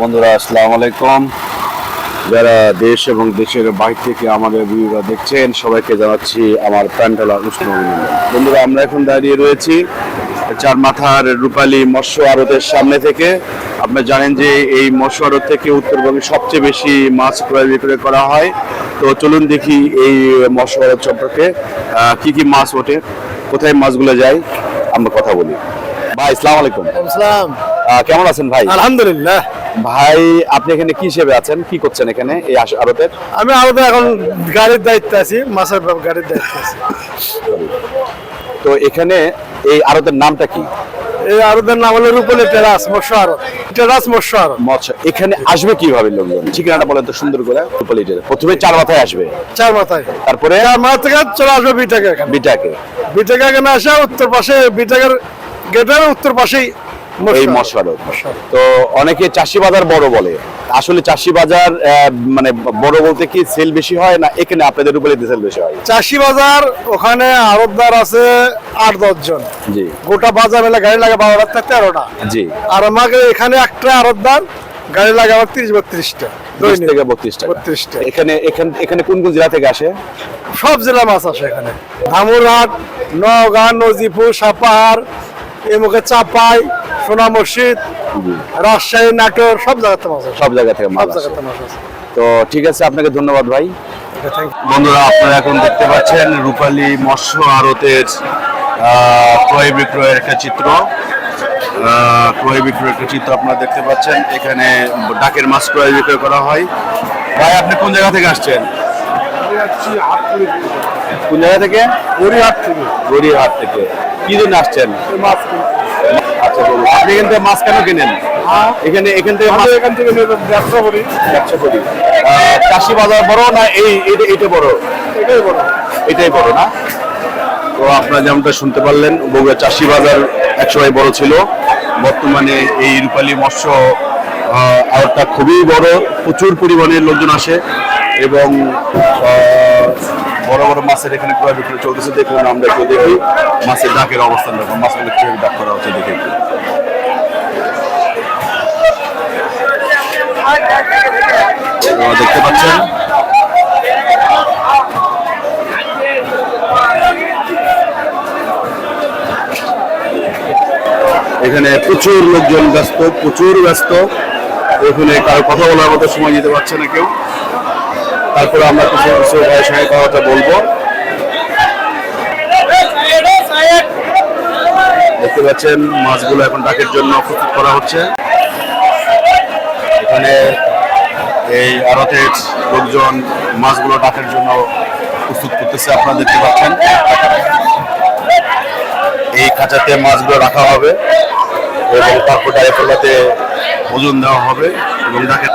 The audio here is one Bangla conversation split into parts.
বন্ধুরা আসসালামু আলাইকুম। যারা দেশ এবং দেশের বাইরে থেকে আমাদের ভিডিওটা দেখছেন সবাইকে জানাচ্ছি আমার প্যান্টালা উষ্ণ অভিনন্দন। বন্ধুরা আমরা এখন দাঁড়িয়ে রয়েছি চার মাথার রূপালী মৎস্য আড়তের সামনে থেকে। আপনারা জানেন যে এই মৎস্য আড়ত থেকে উত্তরবঙ্গে সবচেয়ে বেশি মাছ ক্রয় বিক্রয় করা হয়। তো চলুন দেখি এই মৎস্য আড়ত সম্পর্কে কি কি মাছ ওঠে কোথায় মাছগুলো যায় আমরা কথা বলি। ভাই আসসালামু আলাইকুম। আহ, কেমন আছেন ভাই? আলহামদুলিল্লাহ। ভাই আপনি এখানে কি হিসেবে আছেন? কি করছেন এখানে এই আড়তের? আমি আরও এখন গাড়ির দায়িত্বে আছি মাছের গাড়ির দায়িত্বে আছি। তো এখানে এই আড়তের নামটা কি? এই নাম হলো রূপলি টেরাস মৎস্য আরত টেরাস মৎস্য আরত মৎস্য এখানে আসবে কীভাবে লোকজন? ঠিকানাটা বলেন তো সুন্দর করে রূপালীটের প্রথমে চার মাথায় আসবে। চার মাথায়। তারপরে? চার মাথা থেকে চলে আসবে বিটাকে বিটাকে। বিটাকে এখানে আসে উত্তর পাশে বিটাকের গেটের উত্তর পাশেই এই আড়ত। তো অনেকে চাষি বাজার বড় বলে। আসলে চাষি বাজার মানে বড় বলতে কি সেল বেশি হয় না এখানে আপনাদের রূপালীতে সেল বেশি হয়? চাষি বাজার ওখানে আরতদার আছে আট দশ জন। জি। গোটা বাজার মেলা গাড়ি লাগে বারোটা থেকে তেরোটা। জি। আর আমাকে এখানে একটা আরতদার গাড়ি লাগে আমার তিরিশ বত্রিশটা। বিশ থেকে বত্রিশ টাকা। বত্রিশ টাকা এখানে এখানে এখানে কোন কোন জেলা থেকে আসে? সব জেলা মাছ আসে এখানে। ধামুরহাট নওগাঁ নজিপুর সাপাহার এমুখে চাপাই সোনা মসজিদ রাজশাহী নাটোর সব জায়গাতে মাছ আসে সব জায়গা থেকে মাছ তো ঠিক আছে আপনাকে ধন্যবাদ ভাই। বন্ধুরা আপনারা এখন দেখতে পাচ্ছেন রূপালী মৎস্য আড়তের ক্রয় বিক্রয়ের একটা চিত্র। ক্রয় বিক্রয়ের একটা চিত্র আপনারা দেখতে পাচ্ছেন। এখানে ডাকের মাছ ক্রয় বিক্রয় করা হয়। ভাই আপনি কোন জায়গা থেকে আসছেন? কোন জায়গা থেকে? গড়িয়াহাট থেকে। গড়িয়াহাট থেকে। কি জন্য আসছেন? মাছ আচ্ছা আপনি এখান থেকে মাছ কেন কিনেন? এখানে এখান থেকে মাছ এখান থেকে ব্যবসা করি। ব্যবসা করি। চাষি বাজার বড় না এই এটা এটা বড়? এটাই বড়। এটাই বড় না? তো আপনারা যেমনটা শুনতে পারলেন বগুড়া চাষি বাজার একসময় বড় ছিল। বর্তমানে এই রূপালী মৎস্য আড়তটা খুবই বড়। প্রচুর পরিমাণে লোকজন আসে এবং বড় বড় মাছের এখানে ক্রয় বিক্রয় চলতেছে। দেখুন আমরা একটু দেখি মাছের ডাকের অবস্থান দেখুন। মাছগুলো কীভাবে ডাক করা হচ্ছে দেখে একটু। আপনারা দেখতে পাচ্ছেন। এখানে প্রচুর লোকজন ব্যস্ত, প্রচুর ব্যস্ত। এখানে কারও কথা বলার মতো সময় দিতে পারছে না কেউ। তারপরে আমরা কিছু কিছু ভাইয়ের সঙ্গে কথাটা বলব। দেখতে পাচ্ছেন, মাছগুলো এখন ডাকের জন্য প্রস্তুত করা হচ্ছে। এখানে এই আড়তের লোকজন মাছগুলো ডাকের জন্য প্রস্তুত করতেছে, আপনারা দেখতে পাচ্ছেন। এই খাঁচাতে মাছগুলো রাখা হবে এবং তারপর ডায়েফলাতে ওজন দেওয়া হবে এবং ডাকের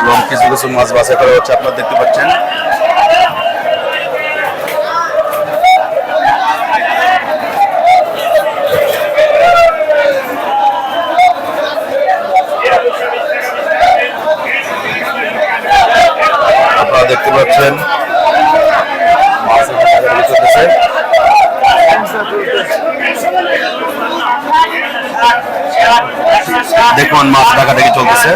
এবং কিছু কিছু মাছ বাছাই করা হচ্ছে, আপনারা দেখতে পাচ্ছেন। পাচ্ছেন দেখুন মাছ ডাকাডাকি চলতেছে।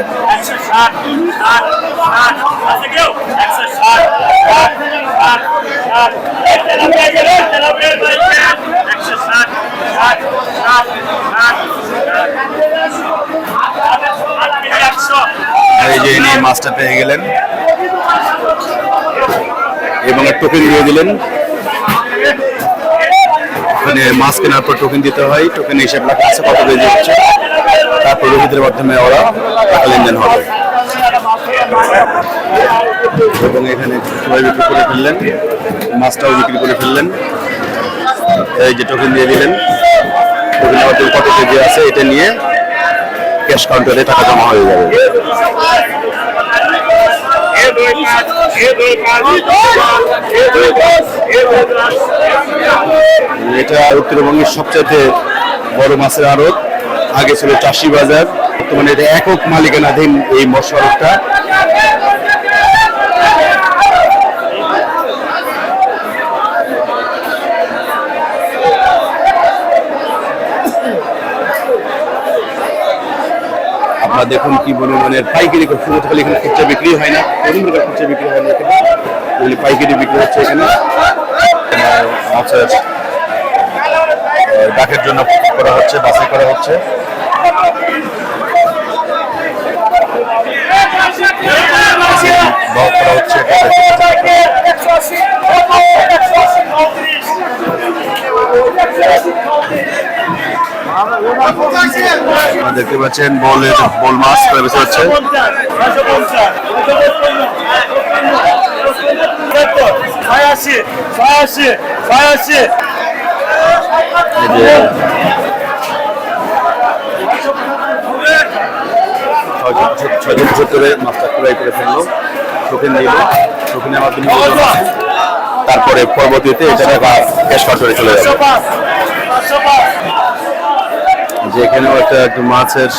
এই যে মাছটা পেয়ে গেলেন। এবং টোকেন দিয়ে দিলেন। ওখানে মাছ কেনার পর টোকেন দিতে হয়। টোকেন হিসেব লেখা আছে কত কেজি হচ্ছে তারপর রোহিতের মাধ্যমে ওরা টাকা লেনদেন হবে। এবং এখানে সবাই বিক্রি করে ফেললেন। মাছটাও বিক্রি করে ফেললেন। এই যে টোকেন দিয়ে দিলেন। টোকেনের মাধ্যমে কত কেজি আছে, এটা নিয়ে ক্যাশ কাউন্টারে টাকা জমা হয়ে যাবে। এটা উত্তরবঙ্গের সবচাইতে বড় মাছের আড়ত। আগে ছিল চাষি বাজার। বর্তমানে এটা একক মালিকানাধীন এই মৎস্য আড়তটা। দেখুন কি পরিমাণের পাইকারি করে শুধু খালি এখানে খুচরা বিক্রি হয় না অন্য প্রকার খুচরা বিক্রি হয় না এখানে। পাইকারি বিক্রি হচ্ছে এখানে। মাছের আহ, ডাকের জন্য করা হচ্ছে বাসে করা হচ্ছে। করা হচ্ছে দেখতে পাচ্ছেন বলের বল মাছ কয় বেশি হচ্ছে ছয়াশি ছয়াশি ছয়াশি এই যে ছয়জন সত্তরে মাছটা ক্রয় করে ফেলল টোকেন দিল ওজন আছে। তারপরে পরবর্তীতে এটা আবার ক্যাশ কাউন্টারে চলে যাবে যে এখানেও একটা একটু মাছের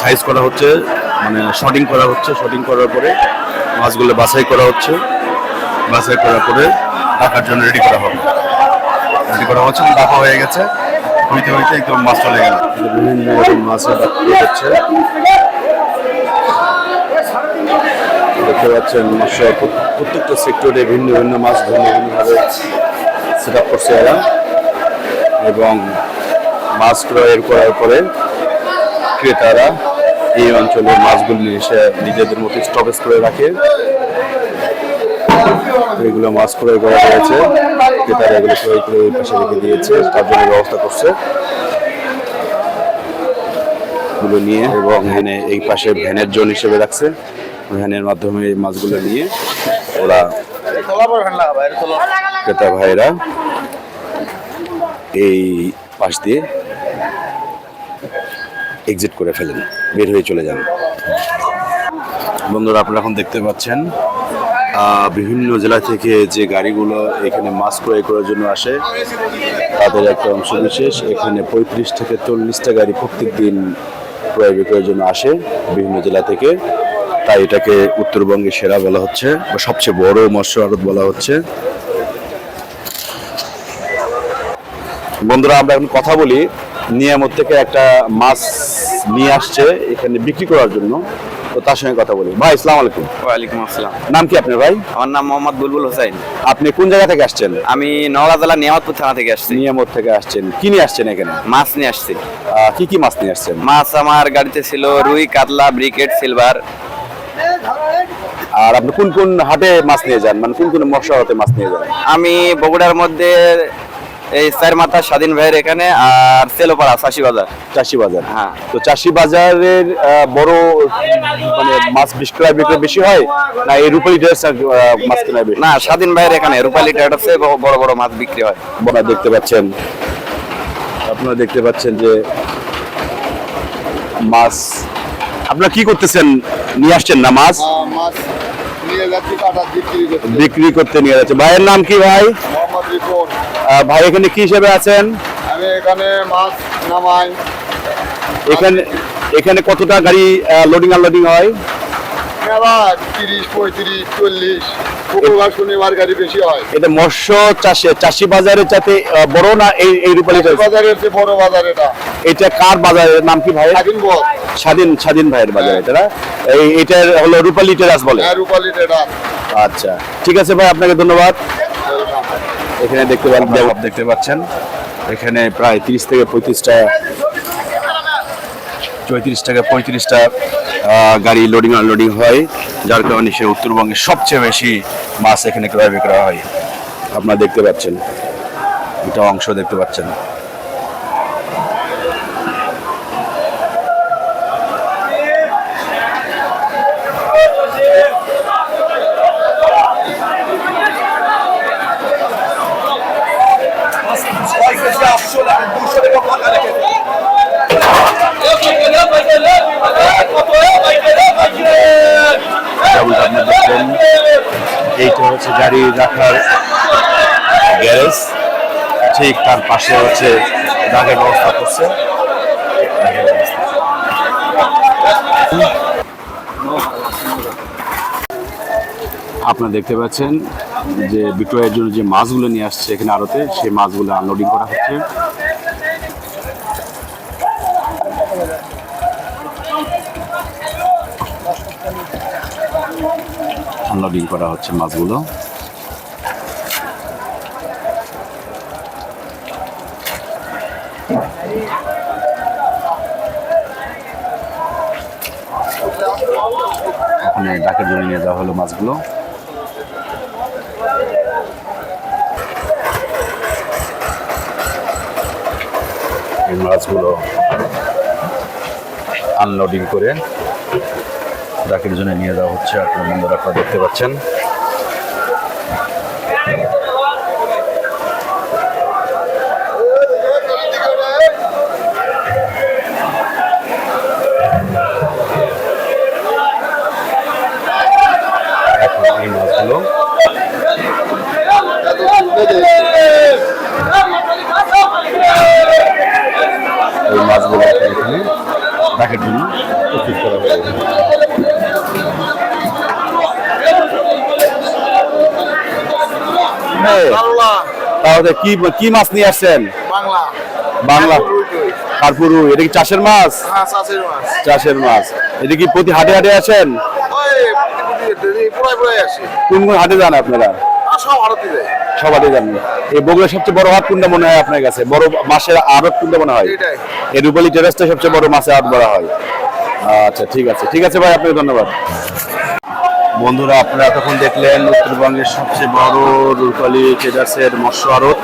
সাইজ করা হচ্ছে মানে শটিং করা হচ্ছে শটিং করার পরে মাছগুলো বাছাই করা হচ্ছে বাছাই করার পরে রাখার জন্য রেডি করা হবে রেডি করা হচ্ছে রাখা হয়ে গেছে হইতে হইতে একদম মাছ চলে গেল। বিভিন্ন রকম ডাক হচ্ছে দেখতে পাচ্ছেন মৎস্য প্রত্যেকটা সেক্টরে ভিন্ন ভিন্ন মাছ ভিন্ন ভিন্নভাবে সেট আপ করছে এরা। এবং মাছ ক্রয়ের করার পরে ক্রেতারা এই অঞ্চলের মাছগুলি এসে নিজেদের মতো স্টপেজ করে রাখে। এগুলো মাছ ক্রয় করা হয়েছে। ক্রেতারা এগুলো ক্রয় করে পাশে রেখে দিয়েছে, তার জন্য ব্যবস্থা করছে। গুলো নিয়ে এবং এখানে এই পাশে ভ্যানের জোন হিসেবে রাখছে। ভ্যানের মাধ্যমে এই মাছগুলো নিয়ে ওরা ক্রেতা ভাইরা এই পাশ দিয়ে এক্সিট করে ফেলেন, বের হয়ে চলে যান। বন্ধুরা, আপনারা এখন দেখতে পাচ্ছেন বিভিন্ন জেলা থেকে যে গাড়িগুলো এখানে মাছ ক্রয় করার জন্য আসে, তাদের একটা অংশ বিশেষ এখানে পঁয়ত্রিশ থেকে চল্লিশটা গাড়ি প্রত্যেক দিন ক্রয় বিক্রয়ের জন্য আসে বিভিন্ন জেলা থেকে। তাই এটাকে উত্তরবঙ্গে সেরা বলা হচ্ছে, বা সবচেয়ে বড় মৎস্য আড়ত বলা হচ্ছে। বন্ধুরা, আমরা এখন কথা বলি নিয়ামত থেকে একটা মাছ নিয়ে আসছে এখানে বিক্রি করার জন্য। তো তার সঙ্গে কথা বলি। ভাই ইসলাম আলাইকুম। ওয়ালাইকুম আসসালাম। নাম কি আপনার ভাই? আমার নাম মোহাম্মদ বুলবুল হোসেন আপনি কোন জায়গা থেকে আসছেন? আমি নওগাঁ জেলা নিয়ামতপুর থানা থেকে আসছি। নিয়ামত থেকে আসছেন। কি নিয়ে আসছেন এখানে? মাছ নিয়ে আসছি। কি কি মাছ নিয়ে আসছেন? মাছ আমার গাড়িতে ছিল রুই কাতলা ব্রিকেট সিলভার। আর আপনি কোন কোন হাটে মাছ নিয়ে যান? মানে কোন কোন মশলা হাটে মাছ নিয়ে যান? আমি বগুড়ার মধ্যে এই চার মাথা স্বাধীন ভাইয়ের এখানে আর সেলোপাড়া চাষি বাজার চাষি বাজার হ্যাঁ। তো চাষি বাজারের আহ, বড় মানে মাছ বিক্রয় বিক্রয় বেশি হয় না এই রূপালী ড্রেস মাছ কেনা বেশি? না স্বাধীন ভাইয়ের এখানে রূপালী ট্রেডার্সে বড় বড় মাছ বিক্রি হয়। আপনারা দেখতে পাচ্ছেন আপনারা দেখতে পাচ্ছেন যে মাছ আপনারা কি করতেছেন? নিয়ে আসছেন না মাছ? মাছ নিয়ে যাচ্ছি কাটা বিক্রি করতে। বিক্রি করতে নিয়ে যাচ্ছে। ভাইয়ের নাম কি ভাই? মোহাম্মদ ভাই এখানে কি হিসেবে আছেন? আমি এখানে মাছ নামাই। এখানে এখানে কতটা গাড়ি লোডিং আনলোডিং হয়? তিরিশ পঁয়ত্রিশ চল্লিশ। শুক্রবার শনিবার গাড়ি বেশি হয়। এটা মৎস্য চাষে চাষি বাজারের বড় না এই এই রূপালী বড় বাজার এটা। এটা কার বাজারের নাম কি ভাই? স্বাধীন স্বাধীন স্বাধীন ভাইয়ের বাজার এটা এই এটার হলো রূপালী টেরাস বলে। হ্যাঁ রূপালী আচ্ছা। ঠিক আছে ভাই আপনাকে ধন্যবাদ। এখানে দেখতে পাচ্ছেন দেখতে পাচ্ছেন। এখানে প্রায় তিরিশ থেকে পঁয়ত্রিশটা, চৌত্রিশ টাকা পঁয়ত্রিশটা গাড়ি লোডিং আনলোডিং হয়, যার কারণে সে উত্তরবঙ্গে সবচেয়ে বেশি মাছ এখানে ক্রয় বিক্রয় হয়। আপনারা দেখতে পাচ্ছেন এটা অংশ দেখতে পাচ্ছেন। এইটা হচ্ছে গাড়ি রাখার গ্যারেজ। ঠিক তার পাশে হচ্ছে দাগের ব্যবস্থা করছে। আপনারা দেখতে পাচ্ছেন যে বিক্রয়ের জন্য যে মাছগুলো নিয়ে আসছে এখানে আড়তে, সেই মাছগুলো আনলোডিং করা হচ্ছে। আনলোডিং করা হচ্ছে মাছগুলো। ওখানে ডাকের জন্য নিয়ে যাওয়া হলো মাছগুলো। মাছগুলো আনলোডিং করে ডাকের জন্য নিয়ে যাওয়া হচ্ছে। আপনার বন্ধুরা আপনারা দেখতে পাচ্ছেন। প্রস্তুত করা হয়েছে। তাহলে কি কি মাছ নিয়ে আসছেন? বাংলা। বাংলা। কারপুরু এটা কি চাষের মাছ? হ্যাঁ চাষের মাছ। এটা কি প্রতি হাটে হাটে আছেন ওই পুরাই পুরাই আসে। কোন কোন হাটে যান আপনারা? সব হাটে যান। এই বগুড়ার সবচেয়ে বড় হাট কোনটা মনে হয় আপনার কাছে? বড় মাছের আড়ত কোনটা মনে হয়। এই রূপালী টেরাসটা সবচেয়ে বড় মাছের হাট বলা হয়। আচ্ছা ঠিক আছে। ঠিক আছে ভাই, আপনাকে ধন্যবাদ। বন্ধুরা, আপনারা এতক্ষণ দেখলেন উত্তরবঙ্গের সবচেয়ে বড় রুপালি ট্রেডার্সের মৎস্য আড়ত।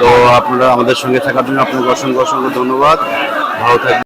তো আপনারা আমাদের সঙ্গে থাকার জন্য আপনাকে অসংখ্য অসংখ্য ধন্যবাদ। ভালো থাকবেন।